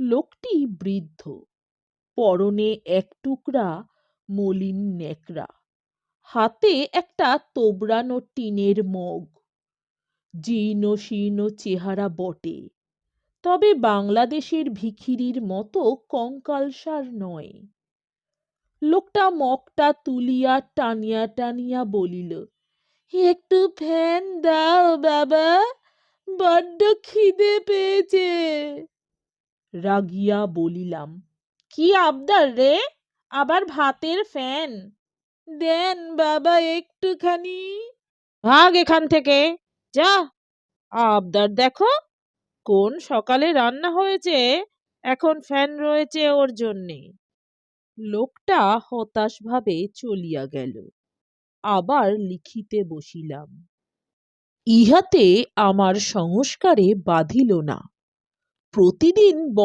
লোকটি বৃদ্ধ। পরনে এক টুকরা মলিন ন্যাকড়া। হাতে একটা তোবড়ানো টিনের মগ। জীর্ণ শীর্ণ চেহারা বটে। তবে বাংলাদেশের ভিখিরির মতো কঙ্কালসার নয়। লোকটা মগটা তুলিয়া টানিয়া টানিয়া বলিল, একটু ফ্যান দাও বাবা, বড্ড খিদে পেয়েছে। রাগিয়া বলিলাম, কি আবদার রে? আবার ভাতের ফ্যান। দেন বাবা একটুখানি। ভাগ এখান থেকে। যা। আবদার দেখো, কোন সকালে রান্না হয়েছে, এখন ফ্যান রয়েছে ওর জন্যে। লোকটা হতাশভাবে চলিয়া গেল। আবার লিখিতে বসিলাম, ইহাতে আমার সংস্কারে বাধিল না। প্রতিদিন